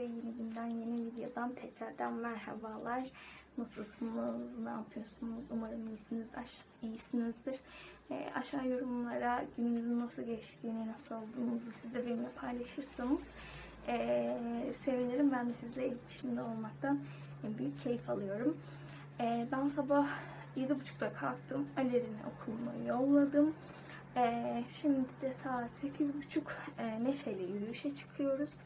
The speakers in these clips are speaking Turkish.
Herkese yeni günden, yeni videodan tekrardan merhabalar. Nasılsınız, ne yapıyorsunuz? Umarım iyisiniz, iyisinizdir. Ee, aşağı yorumlara gününüzün nasıl geçtiğini, nasıl olduğunuzu siz de benimle paylaşırsanız ee, sevinirim. Ben de sizle iletişimde olmaktan büyük keyif alıyorum. Ee, ben sabah 7.30'da kalktım. Aler'ini okuluna yolladım. Ee, şimdi de saat 8.30 ee, Neşe'yle yürüyüşe çıkıyoruz.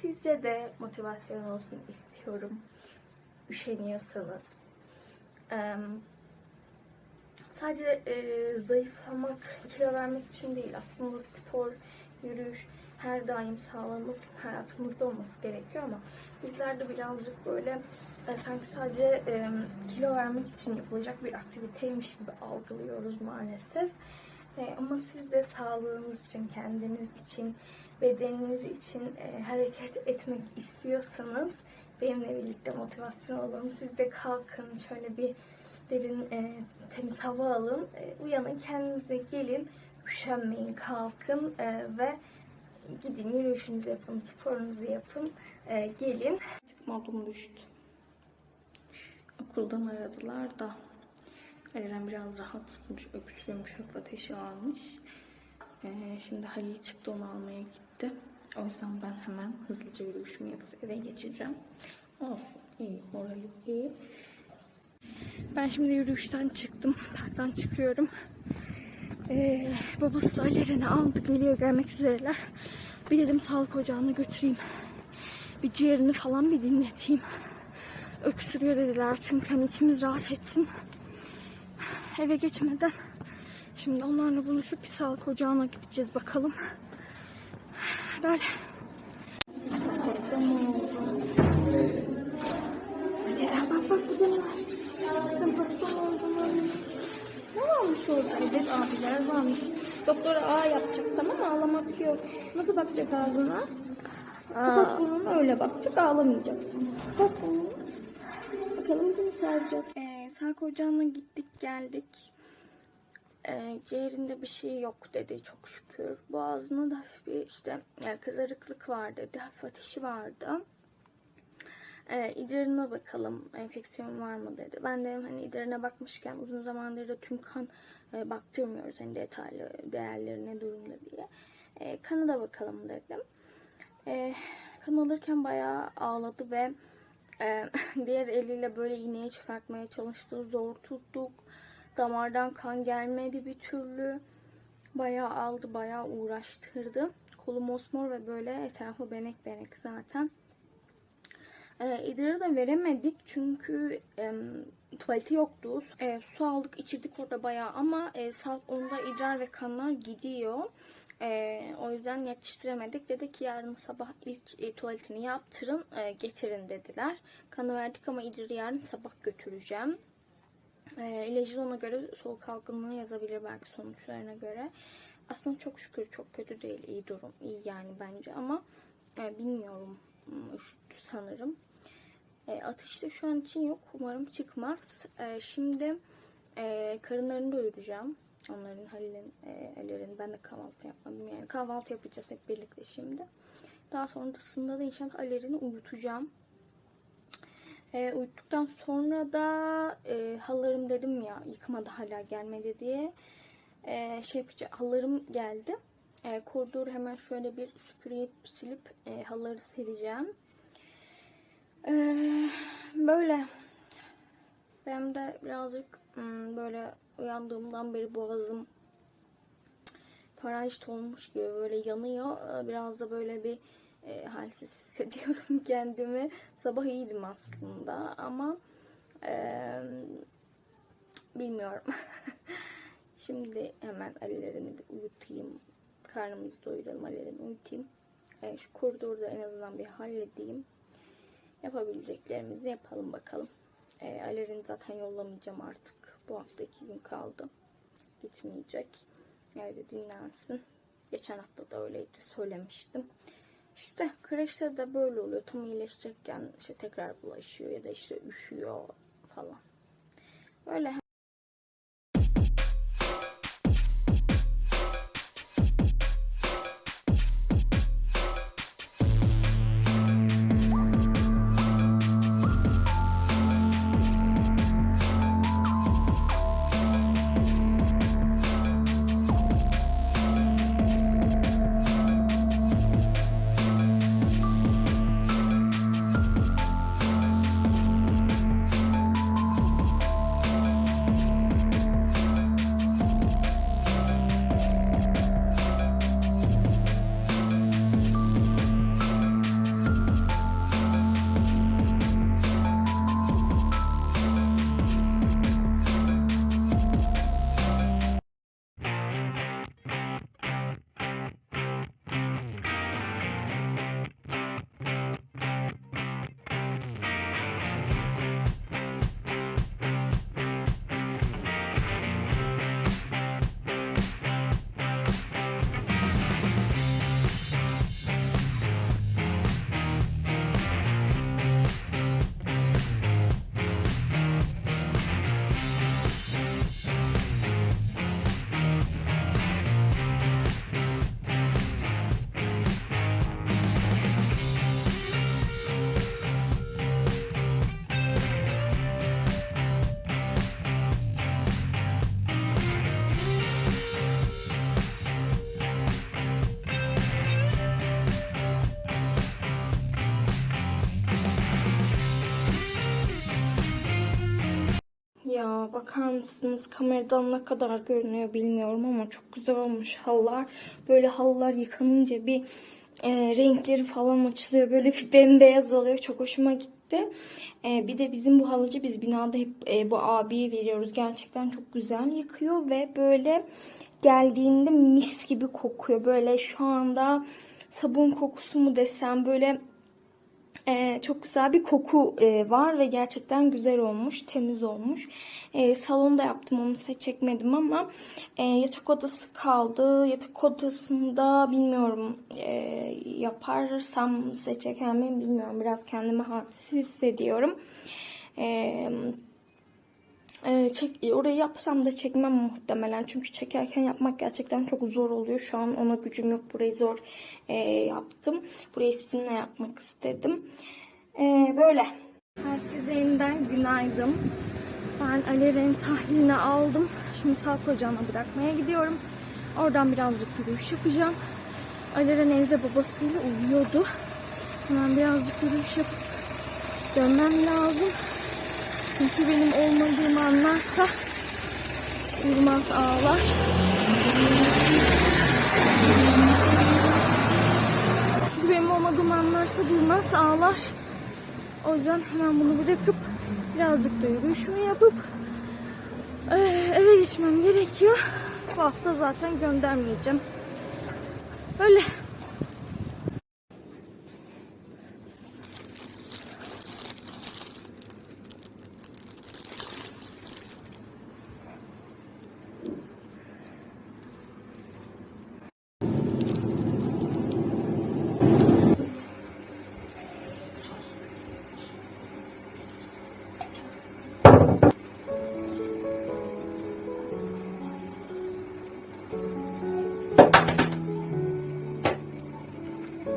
Size de motivasyon olsun istiyorum. Üşeniyorsanız. Sadece e, zayıflamak, kilo vermek için değil. Aslında spor, yürüyüş her daim sağlamamız hayatımızda olması gerekiyor ama bizler de birazcık böyle e, sanki sadece e, kilo vermek için yapılacak bir aktiviteymiş gibi algılıyoruz maalesef. E, ama siz de sağlığınız için, kendiniz için, bedeniniz için e, hareket etmek istiyorsanız benimle birlikte motivasyon olun. Siz de kalkın, şöyle bir derin e, temiz hava alın, e, uyanın, kendinize gelin, üşenmeyin, kalkın e, ve gidin yürüyüşünüzü yapın, sporunuzu yapın, e, gelin. Modum düştü. Okuldan aradılar da Eren biraz rahatsızmış, öksürüyormuş, hafif ateşi varmış. Ee, şimdi Halil çıktı onu almaya gitti. O yüzden ben hemen hızlıca yürüyüşümü yapıp eve geçeceğim. Olsun, iyi, morali iyi. Ben şimdi yürüyüşten çıktım, parktan çıkıyorum. Ee, babası Ali Eren'i aldı, geliyor gelmek üzereler. Bir dedim sağlık ocağına götüreyim. Bir ciğerini falan bir dinleteyim. Öksürüyor dediler çünkü hani içimiz rahat etsin eve geçmeden şimdi onlarla buluşup bir sağlık ocağına gideceğiz bakalım. Böyle. Eren bak bak ne var? Sen hasta oldun. Ne varmış orada? Evet abiler varmış. Doktora A yapacak tamam mı? Ağlamak yok. Nasıl bakacak ağzına? Kapat burnunu öyle bakacak ağlamayacaksın. Bunu. Bakalım seni çağıracak. Ee, sağlık ocağına gittik geldik. Ee, ciğerinde bir şey yok dedi çok şükür. Boğazında da hafif bir işte yani kızarıklık var dedi. Hafif ateşi vardı. Ee, idrarına bakalım enfeksiyon var mı dedi. Ben de hani idrarına bakmışken uzun zamandır da tüm kan e, baktırmıyoruz hani detaylı değerleri ne durumda diye. E, kanı da bakalım dedim. E, kan alırken bayağı ağladı ve e, diğer eliyle böyle iğneyi çıkartmaya çalıştı. Zor tuttuk. Damardan kan gelmedi bir türlü. Bayağı aldı, bayağı uğraştırdı. Kolu mosmor ve böyle etrafı benek benek zaten. E, idrarı da veremedik çünkü e, tuvaleti yoktu. E, su aldık, içirdik orada bayağı ama e, saat 10'da idrar ve kanlar gidiyor. E, o yüzden yetiştiremedik. Dedi ki yarın sabah ilk e, tuvaletini yaptırın, e, getirin dediler. Kanı verdik ama idrarı yarın sabah götüreceğim. E, ilacı ona göre soğuk algınlığı yazabilir belki sonuçlarına göre. Aslında çok şükür çok kötü değil, iyi durum, iyi yani bence ama e, bilmiyorum Hmm, sanırım. E, ateşte şu an için yok. Umarım çıkmaz. E, şimdi e, karınlarını doyuracağım. Onların Halil'in, e, Halil'in ben de kahvaltı yapmadım. Yani kahvaltı yapacağız hep birlikte şimdi. Daha sonrasında da inşallah Halil'ini uyutacağım. E, uyuttuktan sonra da e, halılarım dedim ya yıkamadı hala gelmedi diye. E, şey. Halılarım geldi. E, koridoru hemen şöyle bir süpürüp silip e, halıları sereceğim. E, böyle. Benim de birazcık hmm, böyle uyandığımdan beri boğazım parazit olmuş gibi böyle yanıyor. E, Biraz da böyle bir e, halsiz hissediyorum kendimi. Sabah iyiydim aslında ama e, bilmiyorum. Şimdi hemen Ali'lerini bir uyutayım. Karnımızı doyuralım, Ali'lerini uyutayım. E, şu koridorda en azından bir halledeyim. Yapabileceklerimizi yapalım bakalım. E, Ali'lerini zaten yollamayacağım artık. Bu hafta iki gün kaldı. Gitmeyecek. Evde dinlensin. Geçen hafta da öyleydi söylemiştim. İşte kreşte de böyle oluyor. Tam iyileşecekken işte tekrar bulaşıyor ya da işte üşüyor falan. Böyle ya. Bakar mısınız? Kameradan ne kadar görünüyor bilmiyorum ama çok güzel olmuş halılar. Böyle halılar yıkanınca bir e, renkleri falan açılıyor. Böyle bir bembeyaz oluyor. Çok hoşuma gitti. E, bir de bizim bu halıcı biz binada hep e, bu abiye veriyoruz. Gerçekten çok güzel yıkıyor ve böyle geldiğinde mis gibi kokuyor. Böyle şu anda sabun kokusu mu desem böyle ee, çok güzel bir koku e, var ve gerçekten güzel olmuş, temiz olmuş. Ee, salonda yaptım onu size çekmedim ama e, yatak odası kaldı. Yatak odasında bilmiyorum e, yaparsam size çeker miyim bilmiyorum. Biraz kendimi hadsiz hissediyorum. Eee ee, çek, orayı yapsam da çekmem muhtemelen. Çünkü çekerken yapmak gerçekten çok zor oluyor. Şu an ona gücüm yok. Burayı zor e, yaptım. Burayı sizinle yapmak istedim. Ee, böyle. Herkese yeniden günaydın. Ben Aleren tahlilini aldım. Şimdi sağlık ocağına bırakmaya gidiyorum. Oradan birazcık yürüyüş yapacağım. Aleren evde babasıyla uyuyordu. Hemen birazcık yürüyüş yapıp dönmem lazım. Çünkü benim olmadığımı anlarsa durmaz ağlar. Çünkü benim olmadığımı anlarsa durmaz ağlar. O yüzden hemen bunu bırakıp birazcık da yürüyüşümü yapıp eh, eve geçmem gerekiyor. Bu hafta zaten göndermeyeceğim. Öyle.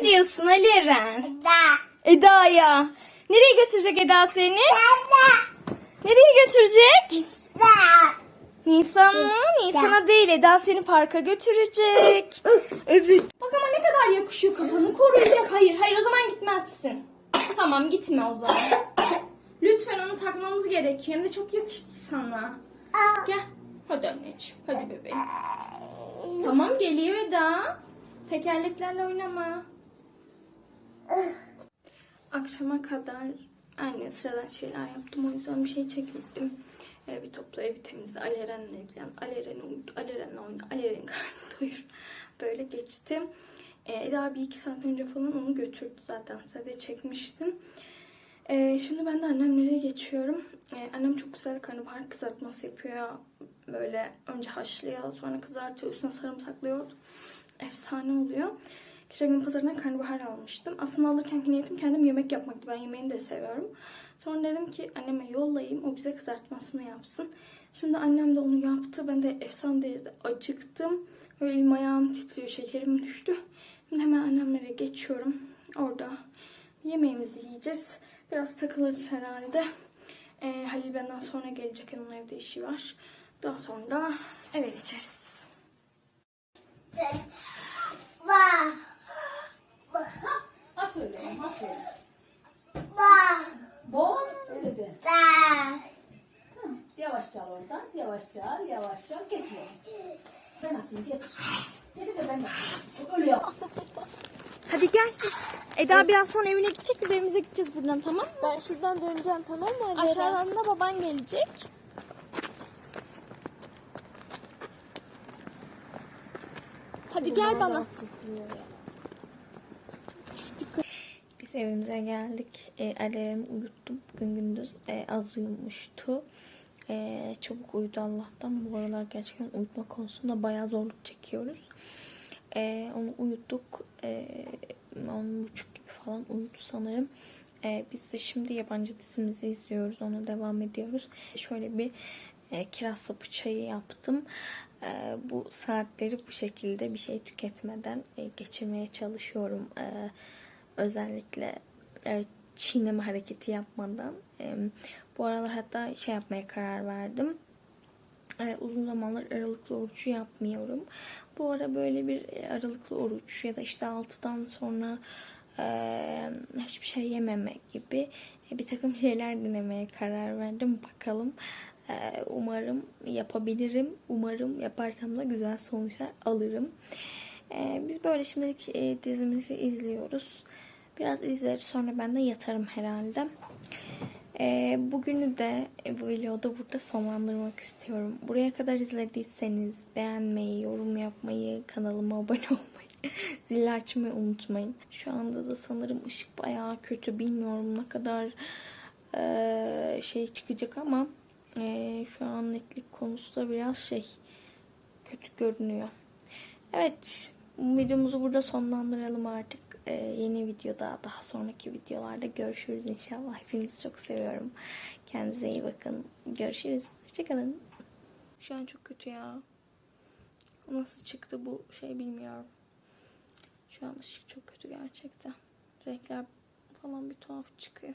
gidiyorsun Ali Eren? Eda'ya. Nereye götürecek Eda seni? Nereye götürecek? Nisan mı? Nisan'a değil Eda seni parka götürecek. evet. Bak ama ne kadar yakışıyor kafanı koruyacak. Hayır hayır o zaman gitmezsin. Tamam gitme o zaman. Lütfen onu takmamız gerekiyor. Hem de çok yakıştı sana. Gel. Hadi anneciğim. Hadi bebeğim. Tamam geliyor Eda. Tekerleklerle oynama. Akşama kadar aynı sıradan şeyler yaptım. O yüzden bir şey çekmedim. Evi topla, evi temizle, Aleren'le ilgilen, Aleren'i uyut, Aleren'le oyna, Aleren'in karnını doyur. Böyle geçti. Ee, Eda bir iki saat önce falan onu götürdü zaten. Size çekmiştim. Ee, şimdi ben de annemlere geçiyorum. Ee, annem çok güzel karnabahar kızartması yapıyor. Böyle önce haşlıyor, sonra kızartıyor, üstüne sarımsaklıyor. Efsane oluyor. Geçen gün pazarından karnabahar almıştım. Aslında alırken niyetim kendim yemek yapmaktı. Ben yemeğini de seviyorum. Sonra dedim ki anneme yollayayım. O bize kızartmasını yapsın. Şimdi annem de onu yaptı. Ben de efsane derecede acıktım. Böyle elim ayağım titriyor. Şekerim düştü. Şimdi hemen annemlere geçiyorum. Orada yemeğimizi yiyeceğiz. Biraz takılırız herhalde. Ee, Halil benden sonra gelecek. Onun evde işi var. Daha sonra eve geçeriz söyle. Hak söyle. Ba. Bo ne dedi? Ba. Yavaş çal oradan. Yavaş çal. Yavaş çal. Getiriyor. Ben atayım. Getir. Getir de ben atayım. Öyle yap. Hadi gel. Eda biraz sonra evine gidecek. Biz evimize gideceğiz buradan tamam mı? Ben şuradan döneceğim tamam mı? Aşağıdan da baban gelecek. Hadi gel bana. Rahatsızsın evimize geldik. E, Alarmı uyuttum. Bugün gündüz e, az uyumuştu. E, çabuk uyudu Allah'tan. Bu aralar gerçekten uyutma konusunda bayağı zorluk çekiyoruz. E, onu uyuttuk. E, on buçuk gibi falan uyudu sanırım. E, biz de şimdi yabancı dizimizi izliyoruz. Ona devam ediyoruz. Şöyle bir e, kiraz sapı çayı yaptım. E, bu saatleri bu şekilde bir şey tüketmeden e, geçirmeye çalışıyorum. E, özellikle e, çiğneme hareketi yapmadan. E, bu aralar hatta şey yapmaya karar verdim. E, uzun zamanlar aralıklı orucu yapmıyorum. Bu ara böyle bir e, aralıklı oruç ya da işte 6'dan sonra e, hiçbir şey yememe gibi e, bir takım şeyler denemeye karar verdim. Bakalım. E, umarım yapabilirim. Umarım yaparsam da güzel sonuçlar alırım. Biz böyle şimdilik dizimizi izliyoruz. Biraz izleriz sonra ben de yatarım herhalde. Ee, bugünü de e, bu videoda burada sonlandırmak istiyorum. Buraya kadar izlediyseniz beğenmeyi, yorum yapmayı, kanalıma abone olmayı, zili açmayı unutmayın. Şu anda da sanırım ışık bayağı kötü. Bilmiyorum ne kadar eee, şey çıkacak ama eee, şu an netlik konusu da biraz şey kötü görünüyor. Evet, videomuzu burada sonlandıralım artık. Ee, yeni videoda, daha sonraki videolarda görüşürüz inşallah. Hepinizi çok seviyorum. Kendinize iyi bakın. Görüşürüz. Hoşçakalın. Şu an çok kötü ya. Nasıl çıktı bu şey bilmiyorum. Şu an ışık çok kötü gerçekten. Renkler falan bir tuhaf çıkıyor.